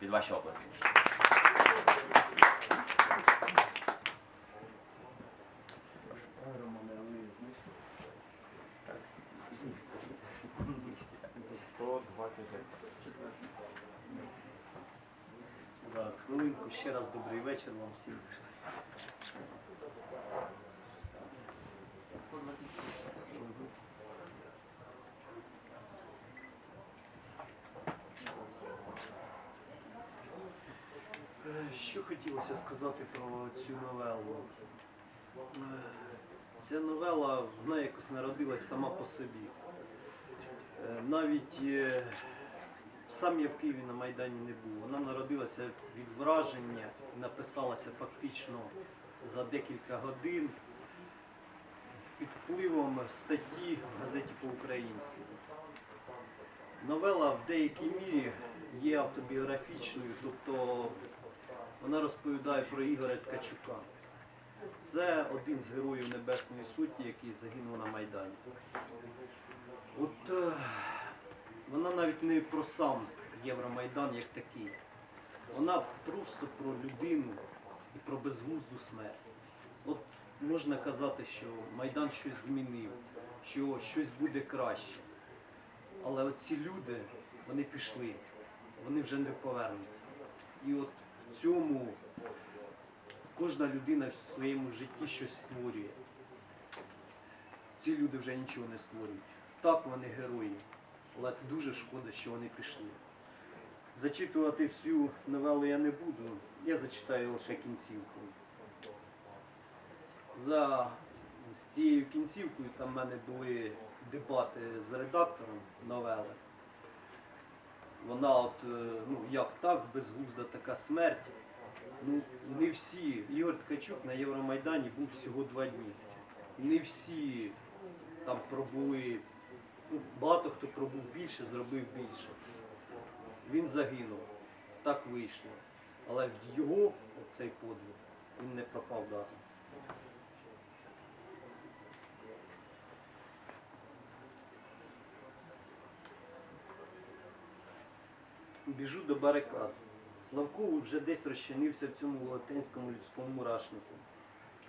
Під ваші оплески. Так, з місця, з місця, так. 120 Зараз хвилинку. Ще раз добрий вечір вам всім. Е, Що хотілося сказати про цю новелу? Е, Ця новела вона якось народилась сама по собі. Е, Навіть е, Сам я в Києві на Майдані не був. Вона народилася від враження і написалася фактично за декілька годин під впливом статті в газеті по-українськи. Новела в деякій мірі є автобіографічною, тобто вона розповідає про Ігоря Ткачука. Це один з героїв Небесної Сутні, який загинув на Майдані. От е, вона навіть не про сам Євромайдан як такий. Вона просто про людину і про безглузду смерть. От можна казати, що Майдан щось змінив, що щось буде краще. Але оці люди, вони пішли, вони вже не повернуться. І от цьому кожна людина в своєму житті щось створює. Ці люди вже нічого не створюють. Так вони герої, але дуже шкода, що вони пішли. Зачитувати всю новелу я не буду, я зачитаю лише кінцівку. За з цією кінцівкою там в мене були дебати з редактором новели. Вона от, е, ну як так, безглузда така смерть. Ну, не всі. Ігор Ткачук на Євромайдані був всього два дні. Не всі там пробули, ну, багато хто пробув більше, зробив більше. Він загинув. Так вийшло. Але в його цей подвиг він не пропав даром. Біжу до барикад. Славковий вже десь розчинився в цьому велетенському людському мурашнику.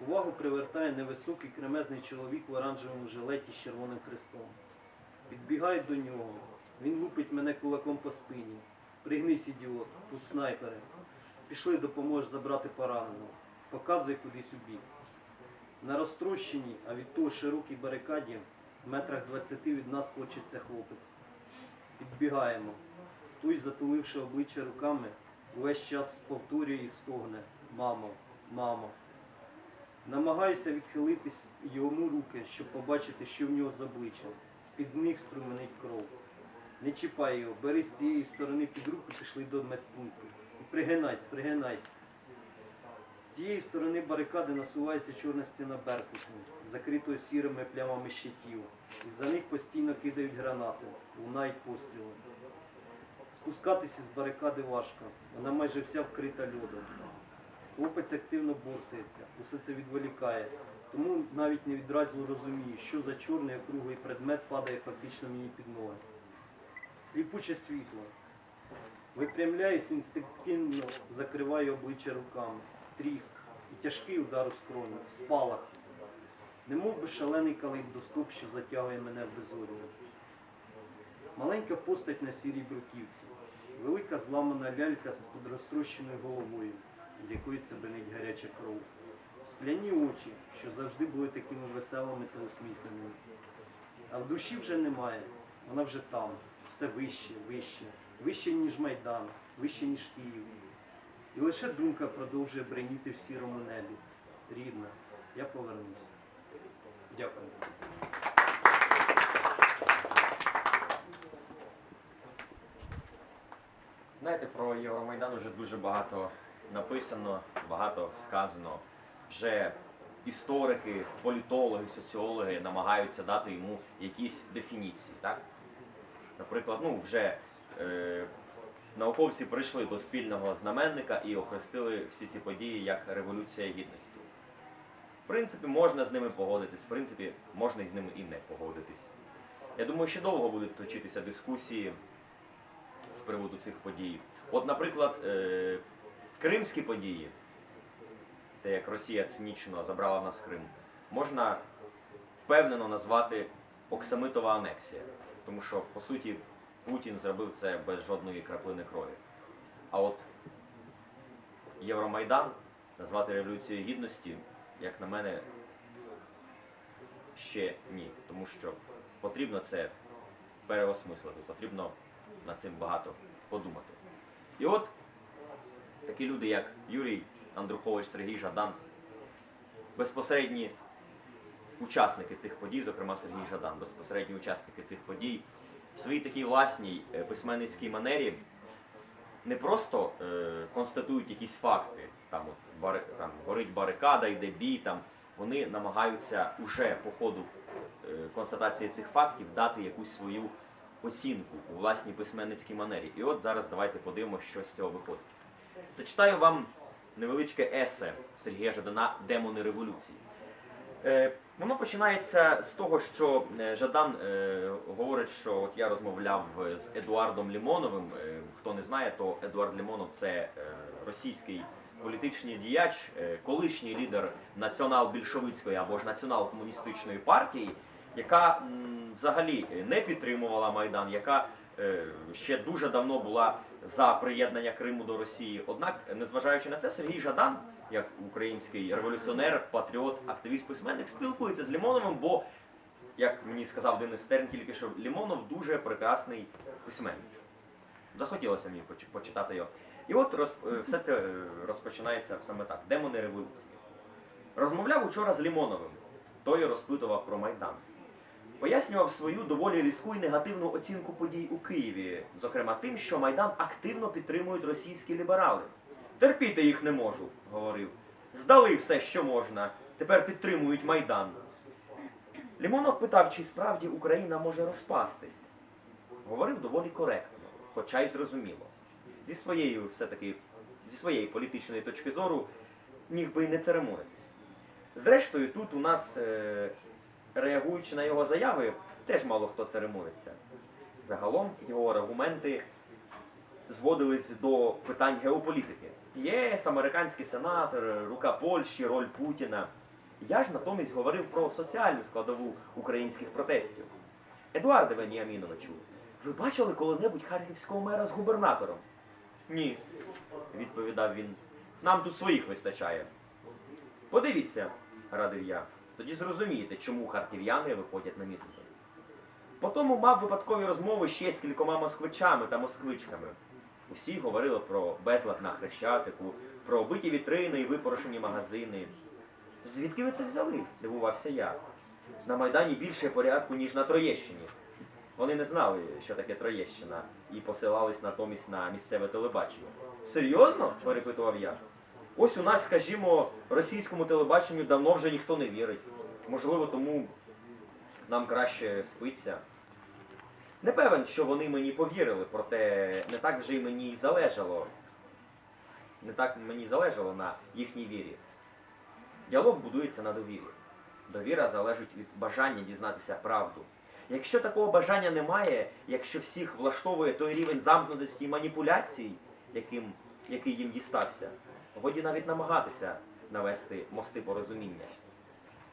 Увагу привертає невисокий кремезний чоловік в оранжевому жилеті з червоним хрестом. Підбігають до нього. Він лупить мене кулаком по спині. Пригнись, ідіот, тут снайпери. Пішли, допоможеш забрати пораненого. Показує кудись у бік. На розтрощеній, а від того широкій барикаді, в метрах 20 від нас хочеться хлопець. Підбігаємо. Той, затуливши обличчя руками, увесь час повторює і стогне. Мамо, мамо. Намагаюся відхилитись йому руки, щоб побачити, що в нього з обличчям. З-під них струменить кров. Не чіпай його, бери з цієї сторони під руку, пішли до медпункту. Пригинайся, пригинайся. З тієї сторони барикади насувається чорна стіна Беркуту, закритою сірими плямами щитів. І за них постійно кидають гранати, лунають постріли. Спускатися з барикади важко, вона майже вся вкрита льодом. Хлопець активно борсається, усе це відволікає, тому навіть не відразу розумію, що за чорний округлий предмет падає фактично мені під ноги. Сліпуче світло. Випрямляюсь, інстинктивно закриваю обличчя руками. Тріск і тяжкий удар у скроню, спалах. Немов би шалений калейдоскоп, що затягує мене в безодню. Маленька постать на сірій бруківці, велика зламана лялька з подрозтрощеною головою, з якої цебенить гаряча кров. Скляні очі, що завжди були такими веселими та усміхненими. А в душі вже немає, вона вже там, все вище, вище, вище, ніж Майдан, вище, ніж Київ. І лише думка продовжує бреніти в сірому небі. Рідна, я повернусь. Дякую. Знаєте, про Євромайдан вже дуже багато написано, багато сказано. Вже історики, політологи, соціологи намагаються дати йому якісь дефініції. Так? Наприклад, ну вже е, науковці прийшли до спільного знаменника і охрестили всі ці події як Революція Гідності. В принципі, можна з ними погодитись, в принципі, можна з ними і не погодитись. Я думаю, ще довго будуть точитися дискусії з приводу цих подій. От, наприклад, е, кримські події, те, як Росія цинічно забрала в нас Крим, можна впевнено назвати Оксамитова анексія. Тому що, по суті, Путін зробив це без жодної краплини крові. А от Євромайдан назвати Революцією Гідності, як на мене, ще ні. Тому що потрібно це переосмислити, потрібно над цим багато подумати. І от такі люди, як Юрій Андрухович, Сергій Жадан, безпосередні учасники цих подій, зокрема Сергій Жадан, безпосередні учасники цих подій, в своїй такій власній е, письменницькій манері не просто е, констатують якісь факти, там, от, бари, там горить барикада, йде бій, там, вони намагаються уже по ходу е, констатації цих фактів дати якусь свою оцінку у власній письменницькій манері. І от зараз давайте подивимося, що з цього виходить. Зачитаю вам невеличке есе Сергія Жадана Демони революції. Е, воно починається з того, що е, Жадан е, говорить, що от я розмовляв з Едуардом Лімоновим. Е, хто не знає, то Едуард Лімонов це е, російський політичний діяч, е, колишній лідер націонал-більшовицької або ж націонал-комуністичної партії, яка взагалі не підтримувала Майдан, яка е, ще дуже давно була за приєднання Криму до Росії. Однак, незважаючи на це, Сергій Жадан, як український революціонер, патріот, активіст, письменник, спілкується з Лімоновим, бо, як мені сказав Денис Стерн, тільки що Лімонов дуже прекрасний письменник. Захотілося мені почитати його. І от роз, е, все це е, розпочинається саме так. Демони революції. Розмовляв учора з Лімоновим. Той розпитував про Майдан. Пояснював свою доволі різку і негативну оцінку подій у Києві, зокрема тим, що Майдан активно підтримують російські ліберали. Терпіти їх не можу, говорив. Здали все, що можна. Тепер підтримують Майдан. Лімонов питав, чи справді Україна може розпастись. Говорив доволі коректно, хоча й зрозуміло. Зі своєї, все-таки, зі своєї політичної точки зору міг би й не церемонитись. Зрештою, тут у нас, е, реагуючи на його заяви, теж мало хто церемониться. Загалом його аргументи зводились до питань геополітики. ЄС, американський сенатор, рука Польщі, роль Путіна. Я ж натомість говорив про соціальну складову українських протестів. Едуарде Веніаміновичу, ви бачили коли-небудь харківського мера з губернатором? Ні, відповідав він. Нам тут своїх вистачає. Подивіться, радив я. Тоді зрозумієте, чому харків'яни виходять на мітинги. Потім мав випадкові розмови ще з кількома москвичами та москвичками. Усі говорили про безлад на хрещатику, про биті вітрини і випорошені магазини. Звідки ви це взяли? дивувався я. На Майдані більше порядку, ніж на Троєщині. Вони не знали, що таке Троєщина, і посилались натомість на місцеве телебачення. Серйозно? перепитував я. Ось у нас, скажімо, російському телебаченню давно вже ніхто не вірить. Можливо, тому нам краще спиться. Не певен, що вони мені повірили, проте не так вже й мені й залежало. Не так мені залежало на їхній вірі. Діалог будується на довірі. Довіра залежить від бажання дізнатися правду. Якщо такого бажання немає, якщо всіх влаштовує той рівень замкнутості і маніпуляцій, яким, який їм дістався, годі навіть намагатися навести мости порозуміння.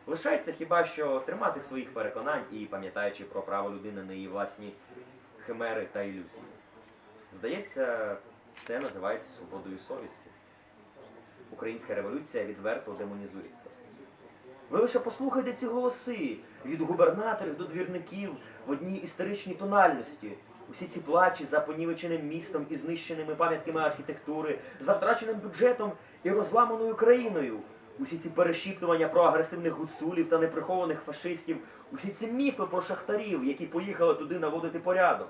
Лишається хіба що тримати своїх переконань і пам'ятаючи про право людини на її власні химери та ілюзії. Здається, це називається свободою совісті. Українська революція відверто демонізується. Ви лише послухайте ці голоси від губернаторів до двірників в одній історичній тональності. Усі ці плачі за понівеченим містом і знищеними пам'ятками архітектури, за втраченим бюджетом і розламаною країною. Усі ці перешіптування про агресивних гуцулів та неприхованих фашистів, усі ці міфи про шахтарів, які поїхали туди наводити порядок.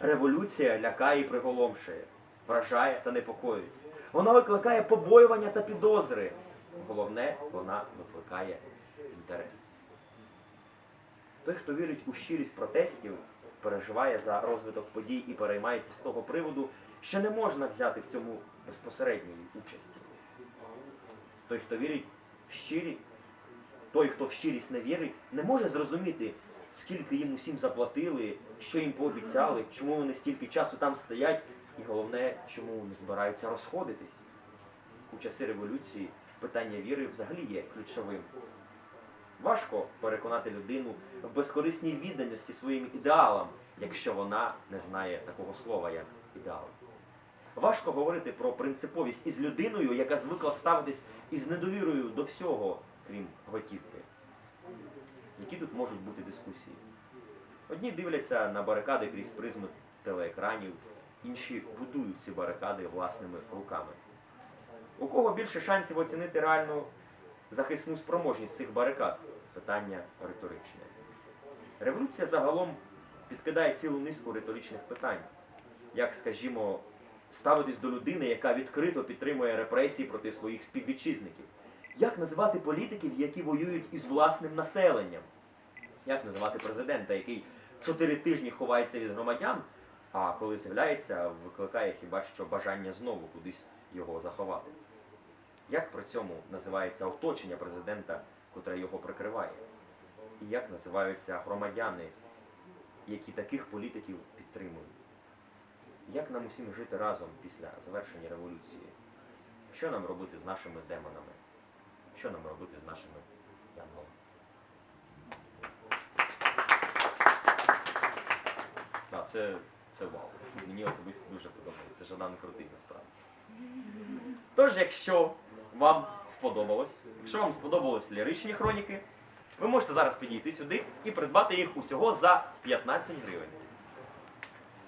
Революція лякає і приголомшує, вражає та непокоїть. Вона викликає побоювання та підозри. Головне, вона викликає інтерес. Той, хто вірить у щирість протестів, переживає за розвиток подій і переймається з того приводу, що не можна взяти в цьому безпосередньої участі. Той, хто вірить в щирі, той, хто в щирість не вірить, не може зрозуміти скільки їм усім заплатили, що їм пообіцяли, чому вони стільки часу там стоять, і головне, чому не збираються розходитись. У часи революції питання віри взагалі є ключовим. Важко переконати людину в безкорисній відданості своїм ідеалам, якщо вона не знає такого слова, як ідеал. Важко говорити про принциповість із людиною, яка звикла ставитись із недовірою до всього, крім готівки. Які тут можуть бути дискусії? Одні дивляться на барикади крізь призму телеекранів, інші будують ці барикади власними руками. У кого більше шансів оцінити реальну захисну спроможність цих барикад? Питання риторичне. Революція загалом підкидає цілу низку риторичних питань. Як, скажімо, ставитись до людини, яка відкрито підтримує репресії проти своїх співвітчизників? Як називати політиків, які воюють із власним населенням? Як називати президента, який чотири тижні ховається від громадян, а коли з'являється, викликає хіба що бажання знову кудись його заховати? Як при цьому називається оточення президента, котре його прикриває? І як називаються громадяни, які таких політиків підтримують? Як нам усім жити разом після завершення революції? Що нам робити з нашими демонами? Що нам робити з нашими янголами? Так, це, це вау. Мені особисто дуже подобається. Жадан крутий насправді. Тож, якщо вам сподобалось, якщо вам сподобались ліричні хроніки, ви можете зараз підійти сюди і придбати їх усього за 15 гривень.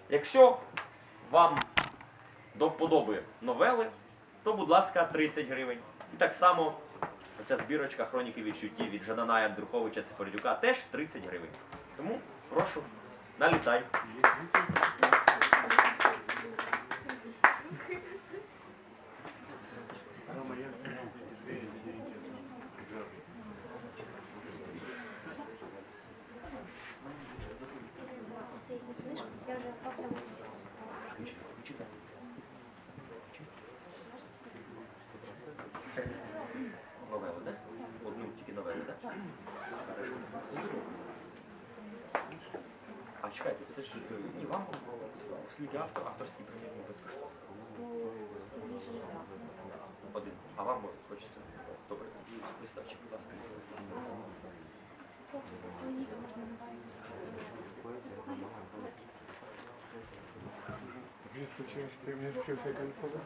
Якщо вам до вподоби новели, то, будь ласка, 30 гривень. І так само оця збірочка хроніки відчуттів від Жадана Андруховича Цепорідюка теж 30 гривень. Тому прошу, налітай. стоит на книжках, я уже автоматически встала. Включи, включи запис. Новели, так? Одну тільки новели, так? А чекайте, це ж е, і вам, оскільки автор, авторський примір не безкоштовно. Ну. Один. А вам хочеться. Добре, виставчик, будь ласка. Книг можно добавить? Мне случилось, ты мне случился конфуз.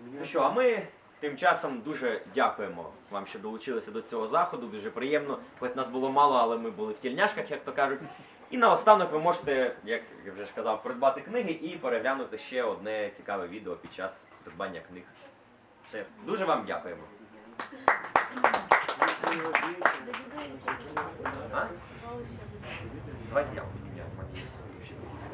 Ну що, а ми тим часом дуже дякуємо вам, що долучилися до цього заходу. Дуже приємно. Хоч нас було мало, але ми були в тільняшках, як то кажуть. І наостанок ви можете, як я вже ж казав, придбати книги і переглянути ще одне цікаве відео під час придбання книг. Дуже вам дякуємо. Два дня. Я надіюсь, ще десь.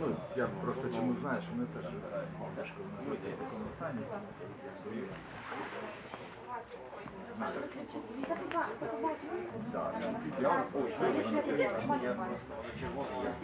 Ну, я просто чому знаю, що ми теж в такому стані. Да, Я ой, вибачте, я просто червоний.